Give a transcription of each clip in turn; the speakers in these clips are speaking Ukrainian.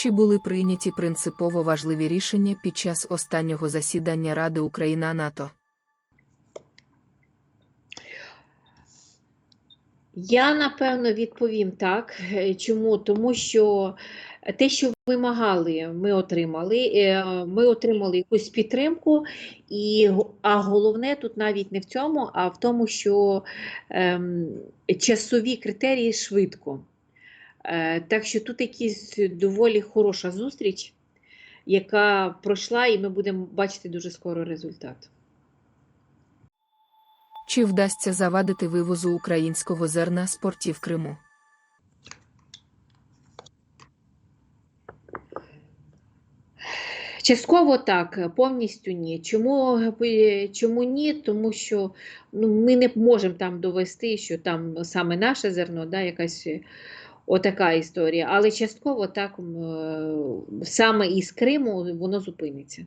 Чи були прийняті принципово важливі рішення під час останнього засідання Ради Україна НАТО? Я напевно відповім так. Чому? Тому що те, що вимагали, ми отримали. Е, Ми отримали якусь підтримку, і, а головне тут навіть не в цьому, а в тому, що ем, часові критерії швидко. Е, так що тут якась доволі хороша зустріч, яка пройшла, і ми будемо бачити дуже скоро результат. Чи вдасться завадити вивозу українського зерна з портів Криму? Частково так, повністю ні. Чому, чому ні? Тому що ну, ми не можемо там довести, що там саме наше зерно, да, якась отака історія. Але частково так, е, саме із Криму воно зупиниться.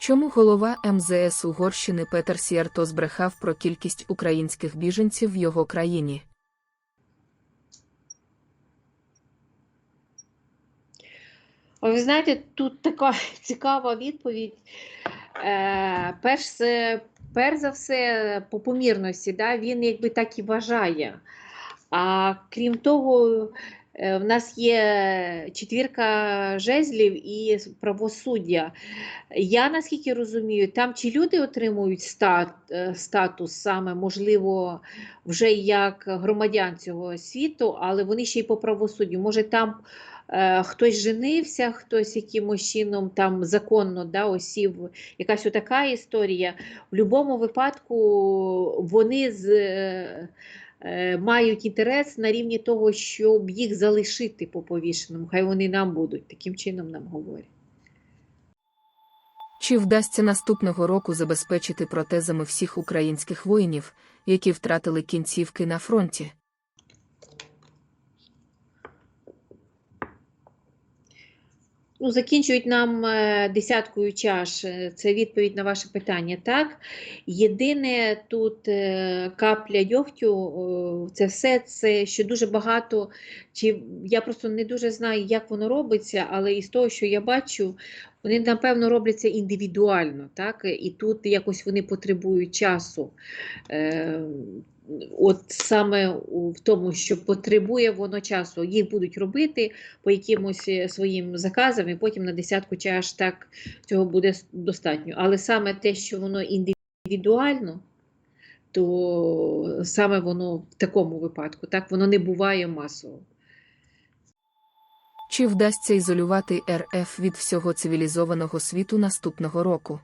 Чому голова МЗС Угорщини Петер Сіарто збрехав про кількість українських біженців в його країні? А Ви знаєте, тут така цікава відповідь. Е, перш, перш за все, по помірності, да, він якби так і вважає. А крім того, е, в нас є четвірка жезлів і правосуддя. Я наскільки розумію, там чи люди отримують стат, е, статус саме, можливо, вже як громадян цього світу, але вони ще й по правосуддю. Може, там е, хтось женився, хтось якимось чином там законно да, осів, якась така історія. В будь-якому випадку вони з, е, мають інтерес на рівні того, щоб їх залишити по повішеному. Хай вони нам будуть, таким чином нам говорять. Чи вдасться наступного року забезпечити протезами всіх українських воїнів, які втратили кінцівки на фронті? Ну, закінчують нам е, десяткою чаш. Е, Це відповідь на ваше питання. Так, єдине тут е, капля дьогтю, це все, це що дуже багато. Чи я просто не дуже знаю, як воно робиться, але із того, що я бачу, вони напевно робляться індивідуально, так? І тут якось вони потребують часу. От саме в тому, що потребує воно часу, їх будуть робити по якимось е, своїм заказам, і потім на десятку чаш так цього буде достатньо. Але саме те, що воно індивідуально, то саме воно в такому випадку, так воно не буває масово. Чи вдасться ізолювати РФ від всього цивілізованого світу наступного року?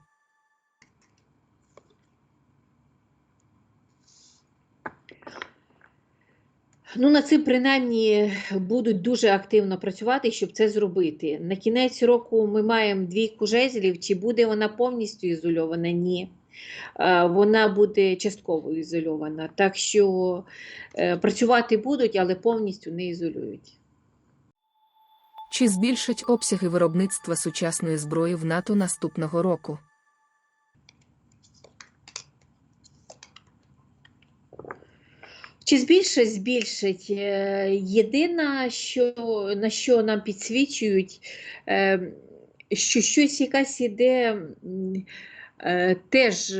Ну, над цим принаймні будуть дуже активно працювати, щоб це зробити. На кінець року ми маємо двійку жезлів. Чи буде вона повністю ізольована? Ні. Е, Вона буде частково ізольована. Так що е, працювати будуть, але повністю не ізолюють. Чи збільшать обсяги виробництва сучасної зброї в НАТО наступного року? Чи збільшить? Збільшить. Е, Єдине, що, на що нам підсвічують, е, що щось якась іде, е, теж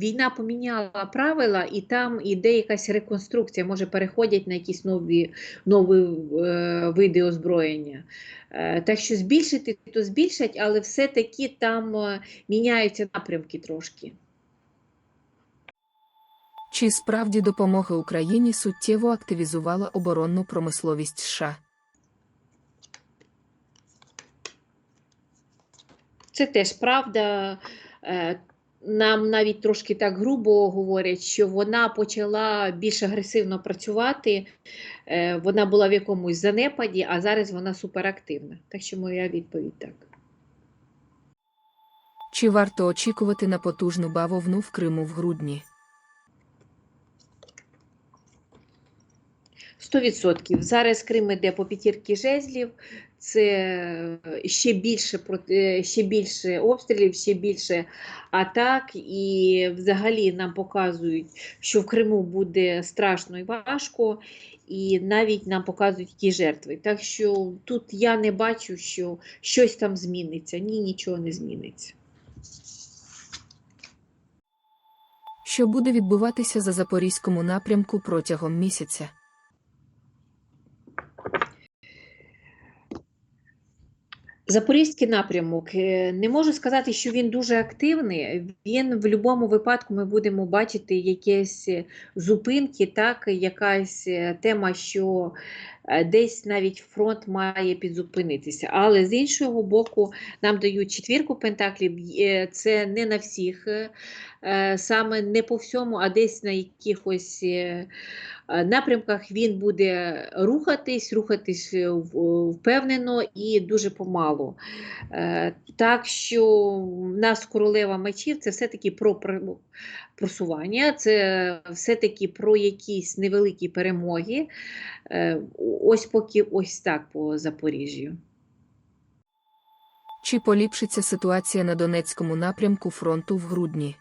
війна поміняла правила, і там іде якась реконструкція, може переходять на якісь нові, нові е, види озброєння. Е, Так що збільшити, то збільшать, але все-таки там міняються напрямки трошки. Чи справді допомога Україні суттєво активізувала оборонну промисловість США? Це теж правда. Е, Нам навіть трошки так грубо говорять, що вона почала більш агресивно працювати, е, вона була в якомусь занепаді, а зараз вона суперактивна. Так що моя відповідь так. Чи варто очікувати на потужну бавовну в Криму в грудні? 100%. Зараз Крим іде по п'ятірки жезлів, це ще більше, е, ще більше обстрілів, ще більше атак. І взагалі нам показують, що в Криму буде страшно і важко, і навіть нам показують які жертви. Так що тут я не бачу, що щось там зміниться. Ні, нічого не зміниться. Що буде відбуватися за запорізькому напрямку протягом місяця? Запорізький напрямок. е, Не можу сказати, що він дуже активний. Він в будь-якому випадку ми будемо бачити якісь е, зупинки, так, якась е, тема, що десь навіть фронт має підзупинитися. Але з іншого боку, нам дають четвірку пентаклів. Це не на всіх, саме не по всьому, а десь на якихось. е, е, напрямках він буде рухатись, рухатись е, впевнено і дуже помалу. Е, Так що в нас королева мечів це все-таки про пр- просування, це все-таки про якісь невеликі перемоги. Е, Ось поки ось так по Запоріжжю. Чи поліпшиться ситуація на Донецькому напрямку фронту в грудні?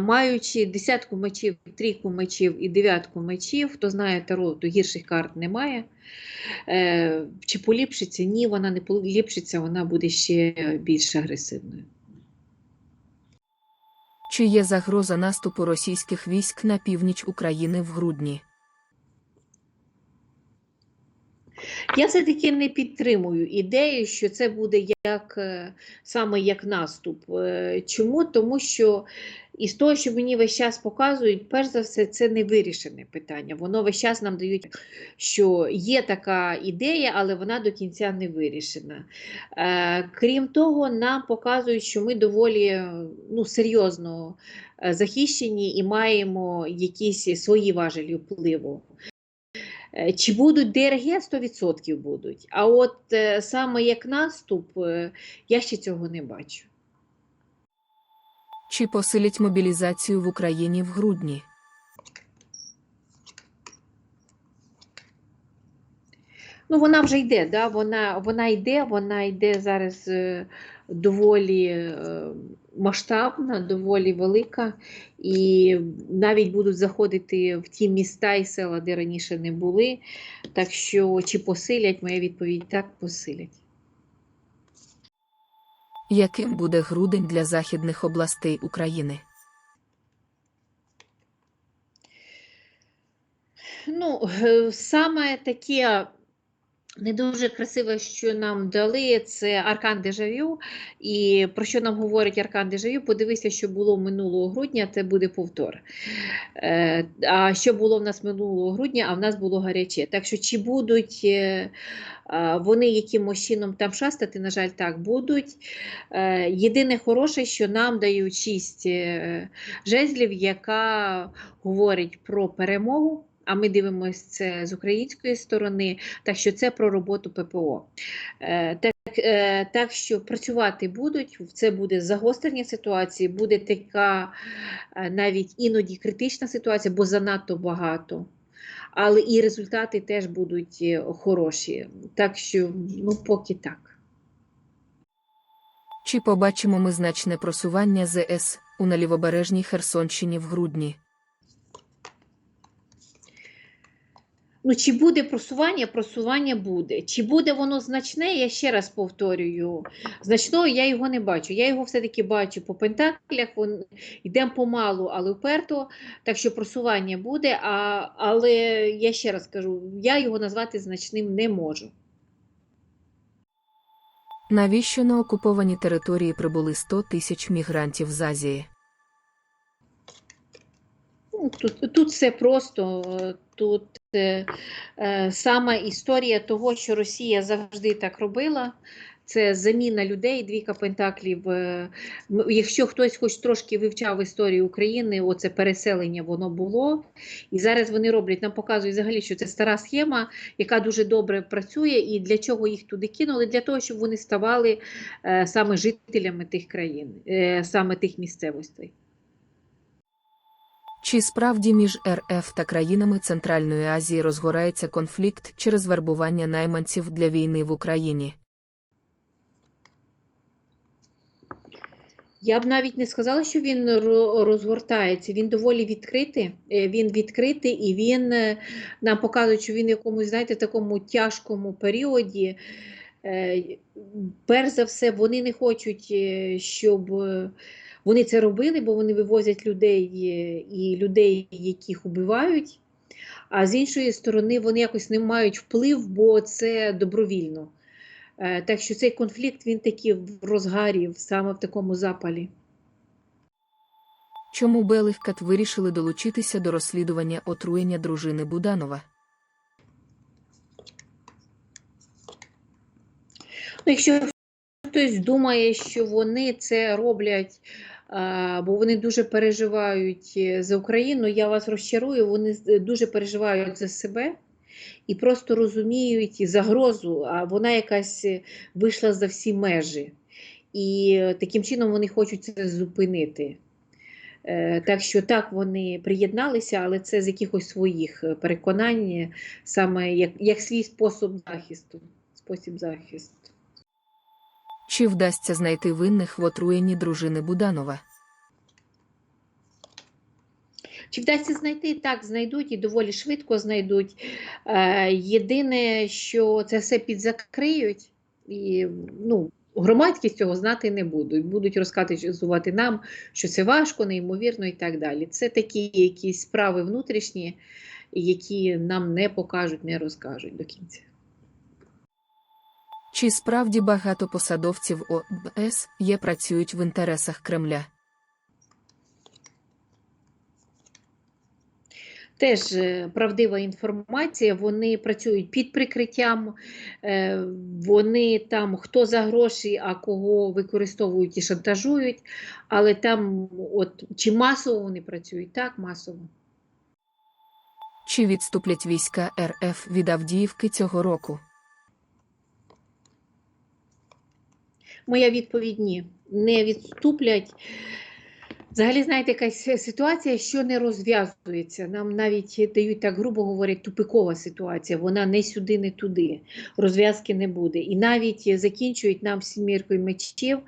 Маючи десятку мечів, трійку мечів і дев'ятку мечів, хто знає таро, то гірших карт немає. Е, Чи поліпшиться? Ні, вона не поліпшиться, вона буде ще більш агресивною. Чи є загроза наступу російських військ на північ України в грудні? Я все-таки не підтримую ідею, що це буде як е, саме як наступ. Е, Чому? Тому що із того, що мені весь час показують, перш за все, це не вирішене питання. Воно весь час нам дають, що є така ідея, але вона до кінця не вирішена. Е, Крім того, нам показують, що ми доволі ну, серйозно е, захищені і маємо якісь свої важелі впливу. Е, Чи будуть ДРГ 100% будуть. А от е, саме як наступ, я ще цього не бачу. Чи посилять мобілізацію в Україні в грудні? Ну, вона вже йде, да? вона, вона йде, вона йде зараз е, доволі е, масштабна, доволі велика, і навіть будуть заходити в ті міста і села, де раніше не були. Так що, чи посилять, моя відповідь так посилять. Яким буде грудень для західних областей України? Ну, е, саме таке не дуже красиве, що нам дали, це аркан дежавю. І про що нам говорить аркан дежавю? Подивися, що було минулого грудня, це буде повтор. Е, А що було в нас минулого грудня, а в нас було гаряче. Так що, чи будуть е, вони якимось чином там шастати, на жаль, так будуть. Е, Єдине хороше, що нам дають шість жезлів, яка говорить про перемогу. А ми дивимося це з української сторони, так що це про роботу ППО. Е, так, е, так що працювати будуть, це буде загострення ситуації, буде така е, навіть іноді критична ситуація, бо занадто багато. Але і результати теж будуть хороші. Так що, ну, поки так. Чи побачимо ми значне просування ЗС у на лівобережній Херсонщині в грудні? Ну, чи буде просування? Просування буде. Чи буде воно значне, я ще раз повторюю. Значного я його не бачу. Я його все-таки бачу по пентаклях, вон, йдемо помалу, але вперто. Так що просування буде, а, але я ще раз кажу, я його назвати значним не можу. Навіщо на окуповані території прибули 100 тисяч мігрантів з Азії? Ну, Тут, тут все просто. Тут е, е, сама історія того, що Росія завжди так робила. Це заміна людей, двійка пентаклів. е, Якщо хтось хоч трошки вивчав історію України, оце переселення воно було. І зараз вони роблять, нам показують взагалі, що це стара схема, яка дуже добре працює. І для чого їх туди кинули? Для того, щоб вони ставали е, саме жителями тих країн, саме тих місцевостей. Чи справді між РФ та країнами Центральної Азії розгорається конфлікт через вербування найманців для війни в Україні? Я б навіть не сказала, що він розгортається. Він доволі відкритий. Е, Він відкритий і він е, нам показує, що він в якомусь, знаєте, такому тяжкому періоді. Е, Перш за все, вони не хочуть, щоб вони це робили, бо вони вивозять людей е, і людей, яких убивають. А з іншої сторони, вони якось не мають вплив, бо це добровільно. Е, Так що цей конфлікт він такий в розгарі, саме в такому запалі. Чому Белихкат вирішили долучитися до розслідування отруєння дружини Буданова? Ну, якщо хтось думає, що вони це роблять, бо вони дуже переживають е, за Україну, я вас розчарую, вони дуже переживають за себе і просто розуміють загрозу, а вона якась е, вийшла за всі межі. І е, таким чином вони хочуть це зупинити. Так що так вони приєдналися, але це з якихось своїх переконань, саме як, як свій спосіб захисту. Спосіб захисту. Чи вдасться знайти винних в отруєнні дружини Буданова? Чи вдасться знайти? Так, знайдуть і доволі швидко знайдуть. Е, єдине, що це все підзакриють, і ну, громадськість цього знати не будуть. Будуть розказувати нам, що це важко, неймовірно і так далі. Це такі якісь справи внутрішні, які нам не покажуть, не розкажуть до кінця. Чи справді багато посадовців ОБС є працюють в інтересах Кремля? Теж е, правдива інформація, вони працюють під прикриттям, е, вони там хто за гроші, а кого використовують і шантажують, але там, от чи масово вони працюють? Так, масово. Чи відступлять війська РФ від Авдіївки цього року? Моя відповідь ні, не відступлять. Взагалі, знаєте, якась ситуація, що не розв'язується. Нам навіть дають так грубо говорять, тупикова ситуація. Вона не сюди, не туди. Розв'язки не буде. І навіть закінчують нам сіміркою мечів,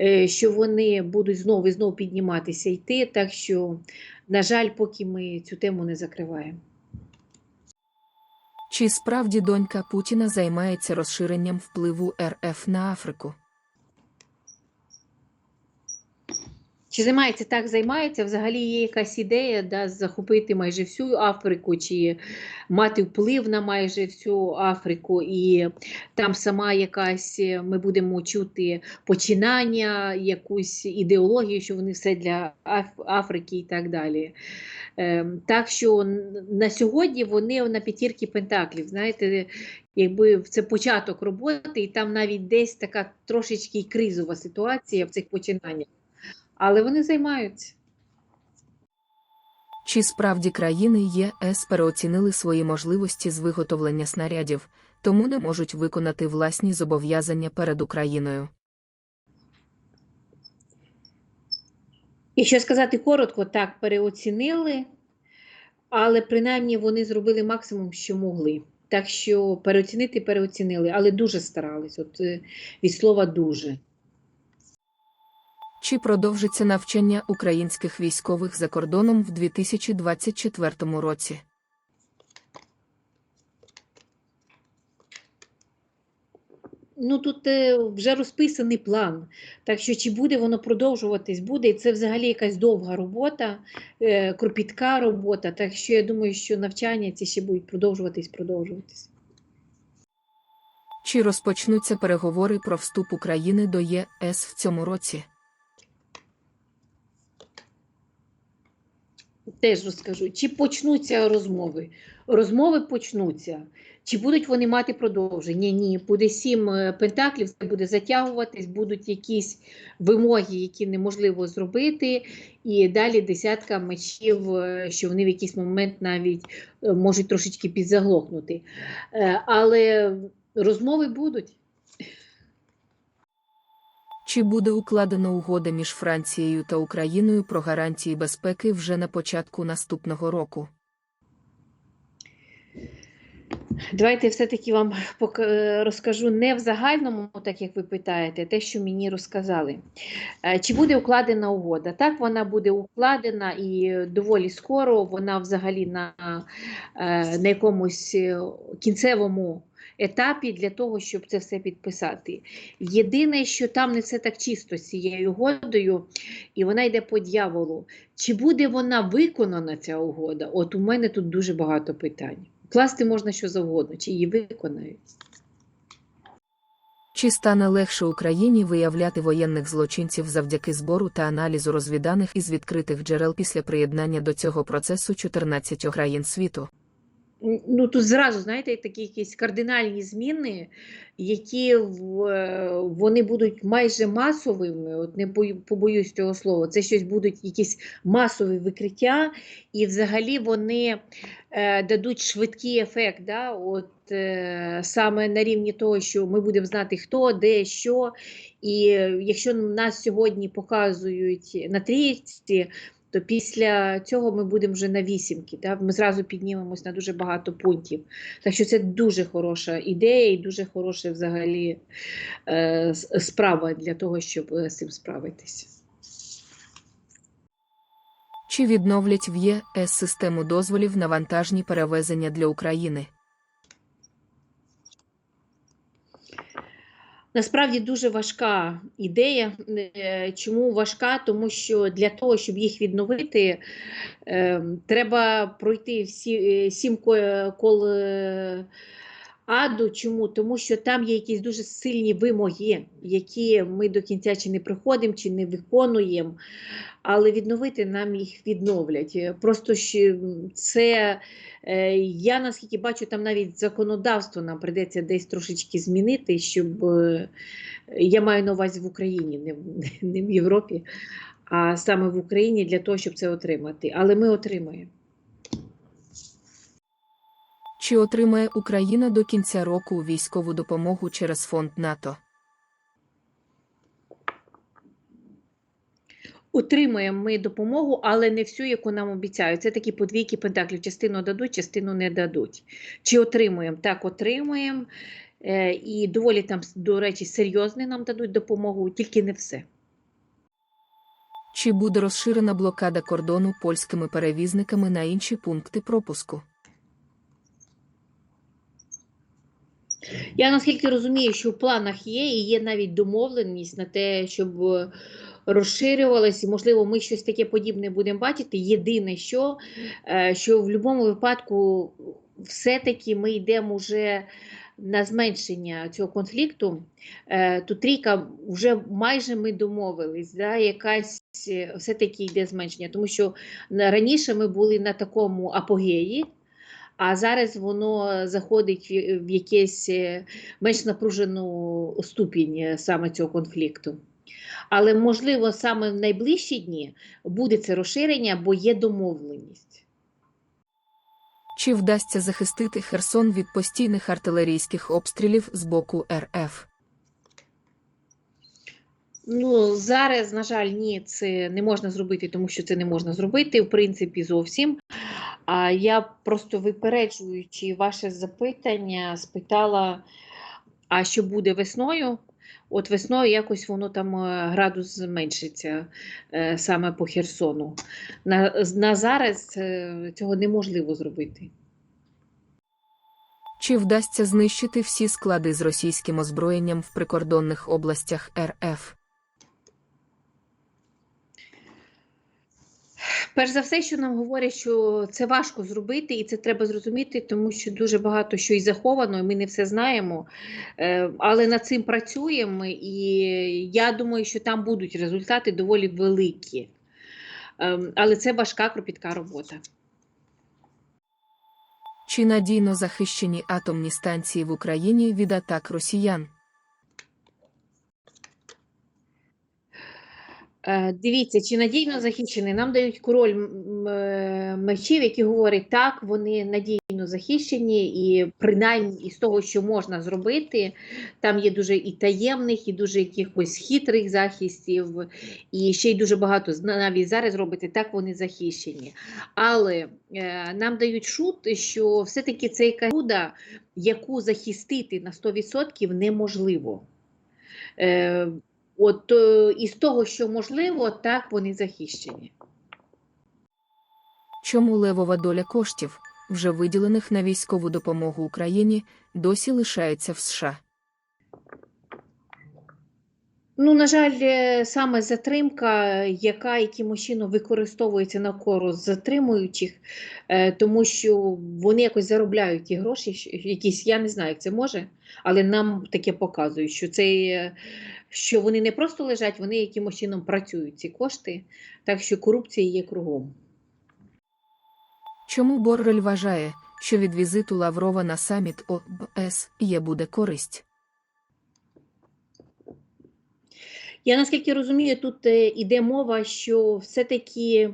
е, що вони будуть знову і знову підніматися йти. Так що, на жаль, поки ми цю тему не закриваємо. Чи справді донька Путіна займається розширенням впливу РФ на Африку? Чи займається так, займається? Взагалі є якась ідея да, захопити майже всю Африку, чи мати вплив на майже всю Африку, і там сама якась е, ми будемо чути починання, якусь ідеологію, що вони все для Африки і так далі. Ем, так що на сьогодні вони на п'ятірки пентаклів. Знаєте, якби це початок роботи, і там навіть десь така трошечки кризова ситуація в цих починаннях. Але вони займаються. Чи справді країни ЄС переоцінили свої можливості з виготовлення снарядів, тому не можуть виконати власні зобов'язання перед Україною? Якщо сказати коротко, так, переоцінили, але принаймні вони зробили максимум, що могли. Так що переоцінити переоцінили, але дуже старались. От е, від слова дуже. Чи продовжиться навчання українських військових за кордоном в 2024 році? Ну тут е, вже розписаний план. Так що чи буде воно продовжуватись, буде. І це взагалі якась довга робота, е, кропітка робота. Так що я думаю, що навчання ці ще будуть продовжуватись, продовжуватись. Чи розпочнуться переговори про вступ України до ЄС в цьому році? Теж розкажу, чи почнуться розмови? Розмови почнуться. Чи будуть вони мати продовження? Ні, буде сім е, пентаклів, це буде затягуватись, будуть якісь вимоги, які неможливо зробити, і далі десятка мечів, е, що вони в якийсь момент навіть е, можуть трошечки підзаглохнути. Але розмови будуть. Чи буде укладена угода між Францією та Україною про гарантії безпеки вже на початку наступного року? Давайте все-таки вам е, розкажу не в загальному, так як ви питаєте, те, що мені розказали. Е, Чи буде укладена угода? Так, вона буде укладена і доволі скоро. Вона взагалі на, е, на якомусь кінцевому етапі для того, щоб це все підписати. Єдине, що там не все так чисто з цією угодою, і вона йде по дьяволу. Чи буде вона виконана, ця угода? От у мене тут дуже багато питань. Класти можна що завгодно, чи її виконають. Чи стане легше Україні виявляти воєнних злочинців завдяки збору та аналізу розвіданих із відкритих джерел після приєднання до цього процесу 14 країн світу? Ну, тут зразу, знаєте, такі якісь кардинальні зміни, які вони будуть майже масовими, от не побоюсь цього слова, це щось будуть якісь масові викриття, і взагалі вони е, дадуть швидкий ефект, да? от, е, саме на рівні того, що ми будемо знати, хто, де, що. І е, якщо нас сьогодні показують на трійці, то після цього ми будемо вже на вісімки. Да? Ми зразу піднімемось на дуже багато пунктів. Так що це дуже хороша ідея і дуже хороша взагалі е, справа для того, щоб е, з цим справитися. Чи відновлять в ЄС систему дозволів на вантажні перевезення для України? Насправді дуже важка ідея. Е, Чому важка? Тому що для того, щоб їх відновити, е, треба пройти всі е, сім ко- кол е, аду. Чому? Тому що там є якісь дуже сильні вимоги, які ми до кінця чи не приходимо, чи не виконуємо. Але відновити нам їх відновлять. Просто що це е, я наскільки бачу, там навіть законодавство нам прийдеться десь трошечки змінити, щоб е, я маю на увазі в Україні, не, не в Європі, а саме в Україні для того, щоб це отримати. Але ми отримаємо. Чи отримає Україна до кінця року військову допомогу через фонд НАТО? Отримаємо ми допомогу, але не всю, яку нам обіцяють. Це такі подвійки пентаклів. Частину дадуть, частину не дадуть. Чи отримуємо? Так, отримуємо. Е, І доволі там, до речі, серйозно нам дадуть допомогу, тільки не все. Чи буде розширена блокада кордону польськими перевізниками на інші пункти пропуску? Я наскільки розумію, що в планах є, і є навіть домовленість на те, щоб е, розширювалося, і, можливо, ми щось таке подібне будемо бачити. Єдине, що, е, що в будь-якому випадку все-таки ми йдемо вже на зменшення цього конфлікту. Е, Тут трійка вже майже ми домовились, да, якась все-таки йде зменшення, тому що раніше ми були на такому апогеї. А зараз воно заходить в якийсь е, менш напружену ступінь е, саме цього конфлікту. Але, можливо, саме в найближчі дні буде це розширення, бо є домовленість. Чи вдасться захистити Херсон від постійних артилерійських обстрілів з боку РФ? Ну, зараз, на жаль, ні, це не можна зробити, тому що це не можна зробити, в принципі, зовсім. Я просто випереджуючи ваше запитання, спитала, а що буде весною? От весною якось воно там е, градус зменшиться е, саме по Херсону. На, на зараз е, цього неможливо зробити. Чи вдасться знищити всі склади з російським озброєнням в прикордонних областях РФ? Перш за все, що нам говорять, що це важко зробити, і це треба зрозуміти, тому що дуже багато що і заховано, і ми не все знаємо. Е, Але над цим працюємо, і я думаю, що там будуть результати доволі великі. Ем, Але це важка кропітка робота. Чи надійно захищені атомні станції в Україні від атак росіян? Е, Е, Дивіться, чи надійно захищений. Нам дають король е, мечів, які говорять, так, вони надійно захищені, і принаймні із того, що можна зробити, там є дуже і таємних, і дуже якихось хитрих захистів, і ще й дуже багато навіть зараз робити, так вони захищені. Але е, нам дають шут, що все-таки це якась чуда, яку захистити на 100% неможливо. Е, От е, із того, що можливо, так вони захищені. Чому левова доля коштів, вже виділених на військову допомогу Україні, досі лишається в США? Ну, на жаль, е, саме затримка, яка якимось чином використовується на користь затримуючих, е, тому що вони якось заробляють ті гроші, якісь, я не знаю, як це може, але нам таке показують, що це, е, що вони не просто лежать, вони якимось чином працюють ці кошти, так що корупція є кругом. Чому Боррель вважає, що від візиту Лаврова на саміт ОБС є буде користь? Я наскільки розумію, тут е, іде мова, що все-таки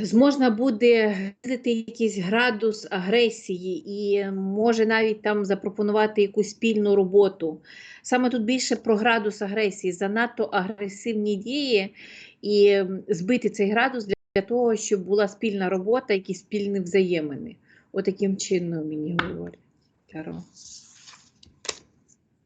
зможна буде знизити якийсь градус агресії і може навіть там запропонувати якусь спільну роботу. Саме тут більше про градус агресії, занадто агресивні дії і збити цей градус для, того, щоб була спільна робота, якісь спільні взаємини. Отаким чином мені говорять. Таро.